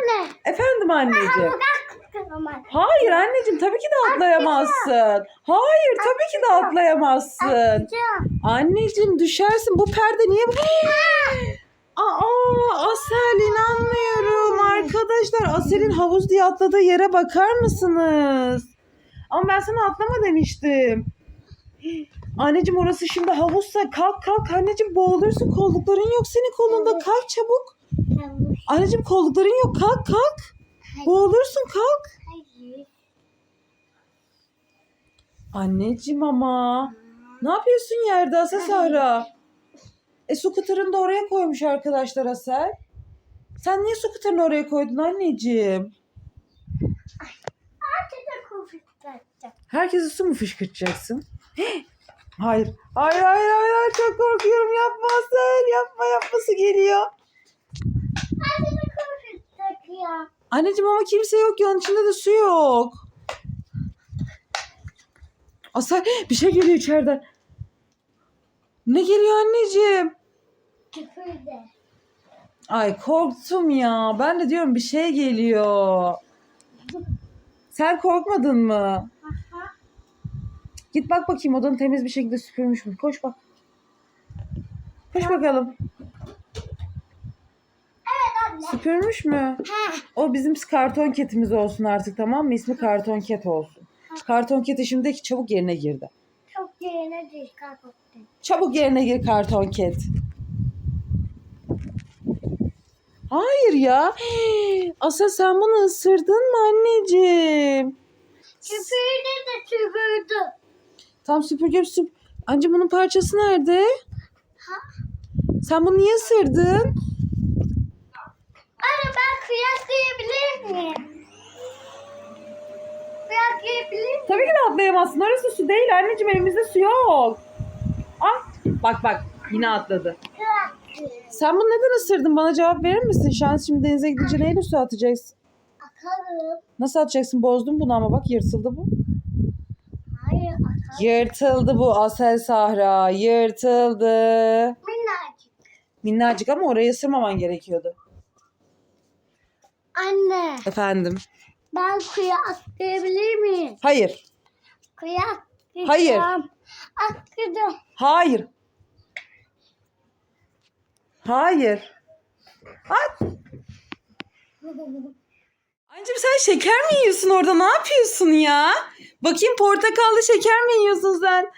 Anne. Efendim anneciğim. Hayır anneciğim tabii ki de atlayamazsın. Hayır tabii ki de atlayamazsın. Anneciğim düşersin. Bu perde niye bu? Aa Asel inanmıyorum. Arkadaşlar Asel'in havuz diye atladığı yere bakar mısınız? Ama ben sana atlama demiştim. Anneciğim orası şimdi havuzsa kalk kalk anneciğim boğulursun kollukların yok senin kolunda kalk çabuk. Anneciğim kollukların yok kalk kalk. Boğulursun kalk. Hayır. Anneciğim ama. Ne yapıyorsun yerde Asel Sahra? E su kıtırını da oraya koymuş arkadaşlar Asel. Sen niye su kıtırını oraya koydun anneciğim? Herkese su mu fışkırtacaksın? Hayır. Hayır hayır hayır hayır. çok korkuyorum yapma Asel yapma yapması geliyor. Anneciğim ama kimse yok ya onun içinde de su yok. Asel bir şey geliyor içeriden. Ne geliyor anneciğim? Küfür de. Ay korktum ya. Ben de diyorum bir şey geliyor. Sen korkmadın mı? Aha. Git bak bakayım odanı temiz bir şekilde süpürmüş mü? Koş bak. Koş bakalım. Süpürmüş mü? O bizim karton ketimiz olsun artık tamam mı? İsmi karton ket olsun. Karton keti şimdi çabuk yerine girdi. Çok yerine değil kalktım. Çabuk yerine gir karton ket. Hayır ya. Asıl sen bunu ısırdın mı anneciğim? Küfürdü de süpürdü. Tam süpürge süp. Anca bunun parçası nerede? Ha. Sen bunu niye ısırdın? Anne ben kıyaslayabilir miyim? Kıyaslayabilir miyim? Tabii ki de atlayamazsın. Orası su değil anneciğim evimizde su yok. Ah bak bak yine atladı. Sen bunu neden ısırdın? Bana cevap verir misin? Şans şimdi denize gidince neyle su atacaksın? Atarım. Nasıl atacaksın? Bozdun bunu ama bak yırtıldı bu. Hayır atarım. Yırtıldı bu Asel Sahra. Yırtıldı. Minnacık. Minnacık ama orayı ısırmaman gerekiyordu. Anne Efendim. Ben kıya atlayabilir miyim? Hayır. Kıya atlayacağım. Hayır. Atladım. Hayır. Hayır. At. Anneciğim sen şeker mi yiyorsun orada? Ne yapıyorsun ya? Bakayım portakallı şeker mi yiyorsun sen?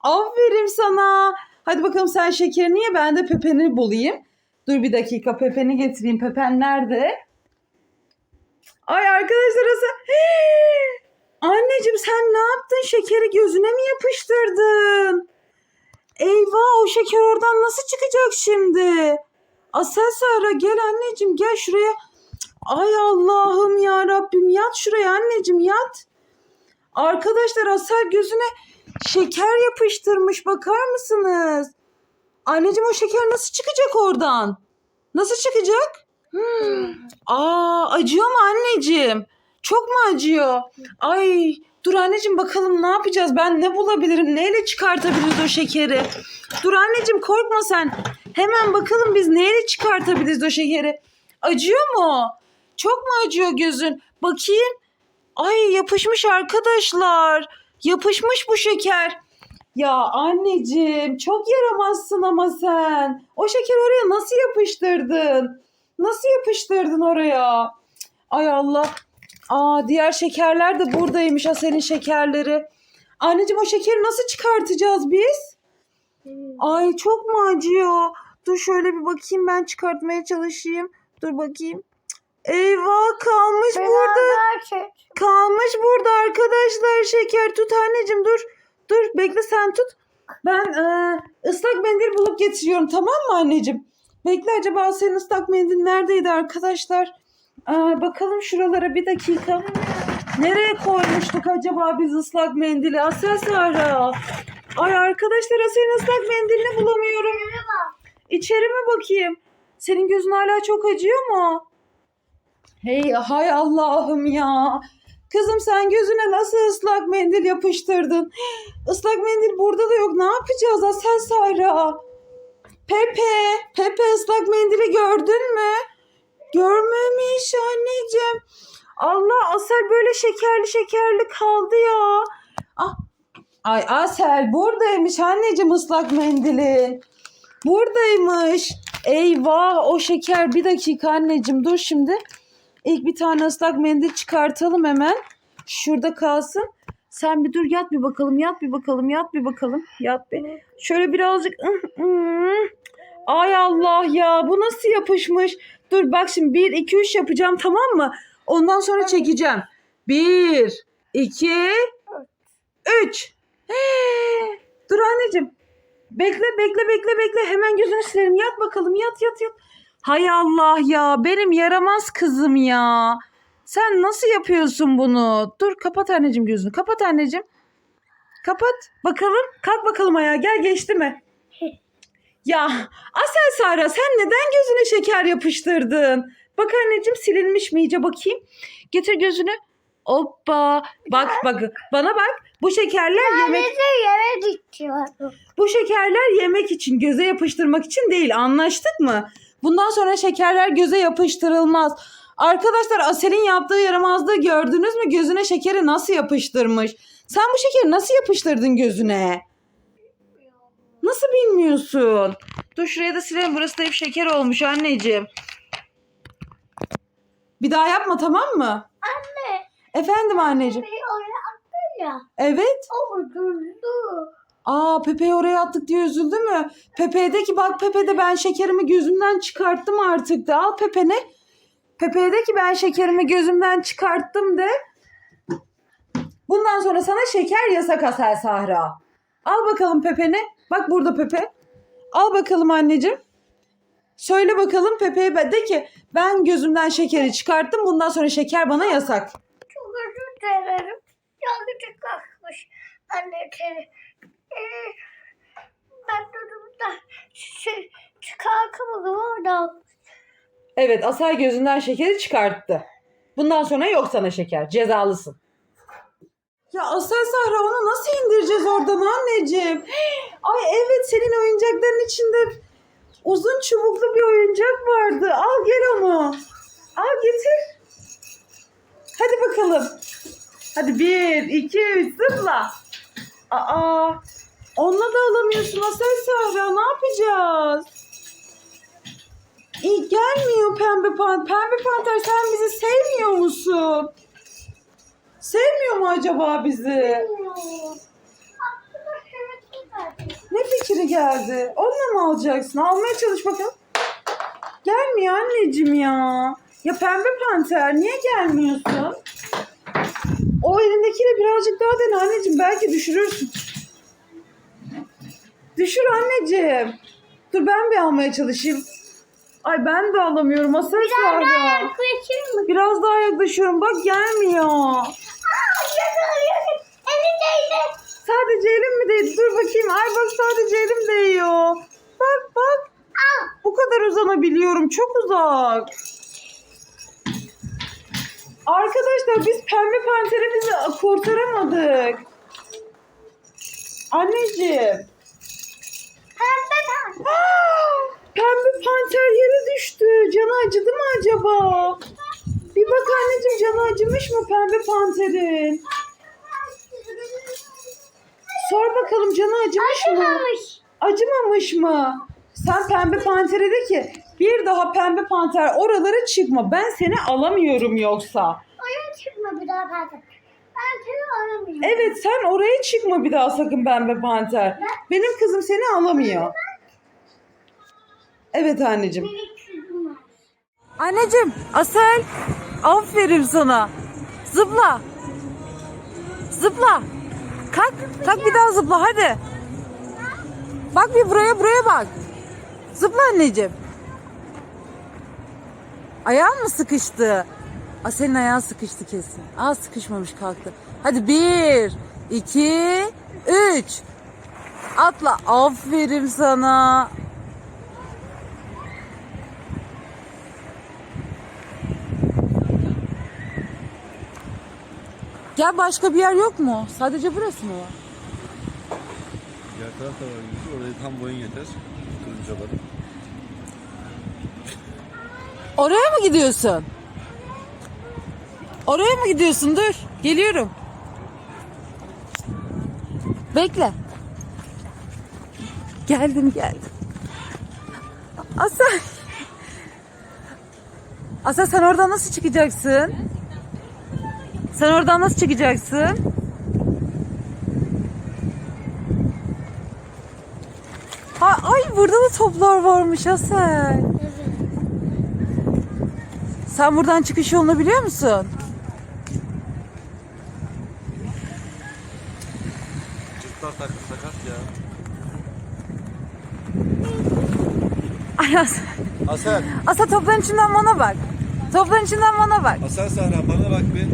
Aferin sana. Hadi bakalım sen şekerini ye ben de pepeni bulayım. Dur bir dakika pepeni getireyim. Pepen nerede? Ay arkadaşlar Hii! Anneciğim sen ne yaptın? Şekeri gözüne mi yapıştırdın? Eyvah o şeker oradan nasıl çıkacak şimdi? Asel Sara gel anneciğim gel şuraya. Ay Allah'ım ya Rabbim yat şuraya anneciğim yat. Arkadaşlar Asel gözüne şeker yapıştırmış bakar mısınız? Anneciğim o şeker nasıl çıkacak oradan? Nasıl çıkacak? Aa acıyor mu anneciğim? Çok mu acıyor? Ay dur anneciğim bakalım ne yapacağız? Ben ne bulabilirim? Neyle çıkartabiliriz o şekeri? Dur anneciğim korkma sen. Hemen bakalım biz neyle çıkartabiliriz o şekeri? Acıyor mu? Çok mu acıyor gözün? Bakayım. Ay yapışmış arkadaşlar. Yapışmış bu şeker. Ya anneciğim çok yaramazsın ama sen. O şeker oraya nasıl yapıştırdın? Nasıl yapıştırdın oraya? Ay Allah. Aa diğer şekerler de buradaymış Asel'in şekerleri. Anneciğim o şekeri nasıl çıkartacağız biz? Ay çok mu acıyor? Dur şöyle bir bakayım ben çıkartmaya çalışayım. Dur bakayım. Eyvah kalmış burada. Beraber Kalmış burada arkadaşlar şeker. Tut anneciğim dur. Dur bekle sen tut. Ben e, ıslak mendil bulup getiriyorum tamam mı anneciğim? Bekle acaba senin ıslak mendil neredeydi arkadaşlar? Aa, bakalım şuralara bir dakika. Nereye koymuştuk acaba biz ıslak mendili? Asel Sahra. Ay arkadaşlar senin ıslak mendilini bulamıyorum. İçeri mi bakayım? Senin gözün hala çok acıyor mu? Hey hay Allah'ım ya. Kızım sen gözüne nasıl ıslak mendil yapıştırdın? Islak mendil burada da yok. Ne yapacağız Asel Sahra? Pepe, Pepe ıslak mendili gördün mü? Görmemiş anneciğim. Allah Asel böyle şekerli şekerli kaldı ya. Ah. Ay Asel buradaymış anneciğim ıslak mendilin. Buradaymış. Eyvah o şeker bir dakika anneciğim dur şimdi. İlk bir tane ıslak mendil çıkartalım hemen. Şurada kalsın. Sen bir dur yat bir bakalım yat bir bakalım yat bir bakalım yat bir. Şöyle birazcık. Ay Allah ya bu nasıl yapışmış? Dur bak şimdi 1 2 3 yapacağım tamam mı? Ondan sonra çekeceğim. 1 2 3 Dur anneciğim. Bekle bekle bekle bekle hemen gözünü silerim. Yat bakalım yat yat yat. Hay Allah ya benim yaramaz kızım ya. Sen nasıl yapıyorsun bunu? Dur kapat anneciğim gözünü. Kapat anneciğim. Kapat. Bakalım. Kalk bakalım ayağa. Gel geçti mi? Ya Asel Sara sen neden gözüne şeker yapıştırdın? Bak anneciğim silinmiş mi iyice bakayım. Getir gözünü. Hoppa. Bak bak bana bak. Bu şekerler yemek Sadece yere dikiyorum. bu şekerler yemek için, göze yapıştırmak için değil. Anlaştık mı? Bundan sonra şekerler göze yapıştırılmaz. Arkadaşlar Asel'in yaptığı yaramazlığı gördünüz mü? Gözüne şekeri nasıl yapıştırmış? Sen bu şekeri nasıl yapıştırdın gözüne? Nasıl bilmiyorsun? Dur şuraya da silelim. Burası da hep şeker olmuş anneciğim. Bir daha yapma tamam mı? Anne. Efendim anneciğim. Bir oraya attı ya. Evet. O ucuzdu. Aa Pepe'yi oraya attık diye üzüldü mü? Pepe'ye de ki bak Pepe de ben şekerimi gözümden çıkarttım artık de. Al Pepe ne? Pepe'ye de ki ben şekerimi gözümden çıkarttım de. Bundan sonra sana şeker yasak Asel Sahra. Al bakalım Pepe ne? Bak burada Pepe. Al bakalım anneciğim. Söyle bakalım Pepe'ye de ki ben gözümden şekeri çıkarttım. Bundan sonra şeker bana yasak. Çok özür dilerim. Yanlışlık kalkmış. Anne seni. Ee, ben durdumda şey, çıkartamadım oradan. Evet Asel gözünden şekeri çıkarttı. Bundan sonra yok sana şeker. Cezalısın. Ya Asel Sahra onu nasıl indireceğiz oradan anneciğim? Ay evet senin oyuncakların içinde uzun çubuklu bir oyuncak vardı. Al gel onu. Al getir. Hadi bakalım. Hadi bir, iki, üç zıpla. Aa, onunla da alamıyorsun Asel Sahra. Ne yapacağız? İyi gelmiyor pembe panter. Pembe panter sen bizi sevmiyor musun? Sevmiyor mu acaba bizi? Ne fikri geldi? Onunla mı alacaksın? Almaya çalış bakalım. Gelmiyor anneciğim ya. Ya pembe panter niye gelmiyorsun? O elindekiyle birazcık daha dene anneciğim. Belki düşürürsün. Düşür anneciğim. Dur ben bir almaya çalışayım. Ay ben de alamıyorum. Asıl var ya. Yaklaşır mı? Biraz daha yaklaşıyorum. Bak gelmiyor. Aa, yakalıyorum. Elindeydi. Sadece elim mi değdi? Dur bakayım. Ay bak sadece elim değiyor. Bak bak. Al. Bu kadar uzanabiliyorum. Çok uzak. Arkadaşlar biz pembe panteri bizi kurtaramadık. Anneciğim. Pembe pembe. Pembe panter yere düştü. Canı acıdı mı acaba? Bir bak anneciğim canı acımış mı pembe panterin? Sor bakalım canı acımış mı? Acımamış. Acımamış mı? Sen pembe pantere de ki bir daha pembe panter oralara çıkma. Ben seni alamıyorum yoksa. Oraya çıkma bir daha pembe. Ben seni aramıyorum. Evet sen oraya çıkma bir daha sakın pembe panter. Benim kızım seni alamıyor. Evet anneciğim. Anneciğim Asel aferin sana. Zıpla. Zıpla. Kalk. Kalk bir daha zıpla hadi. Bak bir buraya buraya bak. Zıpla anneciğim. Ayağın mı sıkıştı? Asel'in ayağı sıkıştı kesin. Aa sıkışmamış kalktı. Hadi bir, iki, üç. Atla. Aferin sana. Gel başka bir yer yok mu? Sadece burası mı var? Diğer taraf da var Yusuf. Orayı tam boyun yeter. Turuncaları. Oraya mı gidiyorsun? Oraya mı gidiyorsun? Dur. Geliyorum. Bekle. Geldim geldim. Asel. Asel sen oradan nasıl çıkacaksın? Sen oradan nasıl çıkacaksın? Ha, ay burada da toplar varmış Asel. Evet. Sen buradan çıkış yolunu biliyor musun? Cırtlar takı sakat ya. Ay Asel. Asel. Asel topların içinden bana bak. Topların içinden bana bak. Asel Sahra bana bak bir.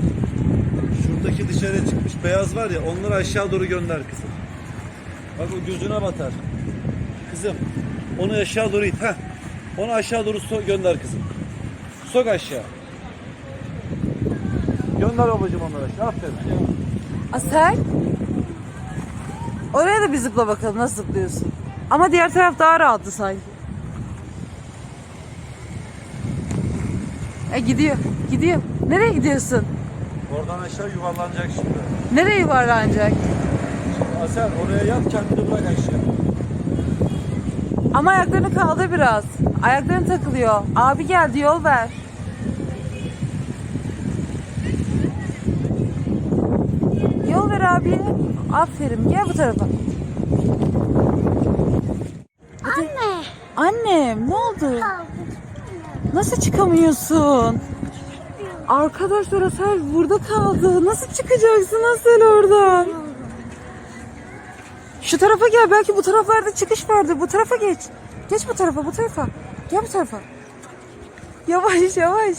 Beyaz var ya onları aşağı doğru gönder kızım. Bak o gözüne batar. Kızım onu aşağı doğru it. Heh. Onu aşağı doğru so- gönder kızım. Sok aşağı. Gönder babacığım onları aşağı. Aferin. Asel. Oraya da bir zıpla bakalım nasıl zıplıyorsun. Ama diğer taraf daha rahattı sanki. E gidiyor, gidiyor. Nereye gidiyorsun? Oradan aşağı yuvarlanacak şimdi. Nereye yuvarlanacak? Asel oraya yat kendini bırak aşağı. Ama ayaklarını kaldır biraz. Ayakların takılıyor. Abi geldi yol ver. Yol ver abi. Aferin gel bu tarafa. Anne. Annem ne oldu? Nasıl çıkamıyorsun? Arkadaşlar Asel burada kaldı. Nasıl çıkacaksın Asel oradan? Şu tarafa gel. Belki bu taraflarda çıkış vardır. Bu tarafa geç. Geç bu tarafa, bu tarafa. Gel bu tarafa. Yavaş yavaş.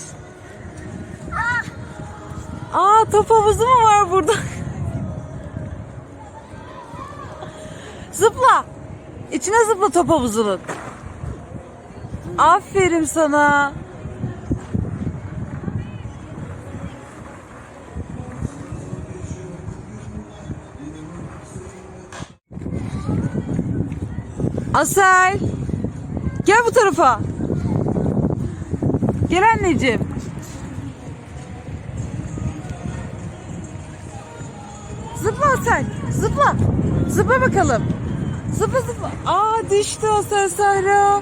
Aa top havuzu mu var burada? zıpla. İçine zıpla top havuzunun. Aferin sana. Asel. Gel bu tarafa. Gel anneciğim. Zıpla Asel. Zıpla. Zıpla bakalım. Zıpla zıpla. Aa düştü Asel Sahra.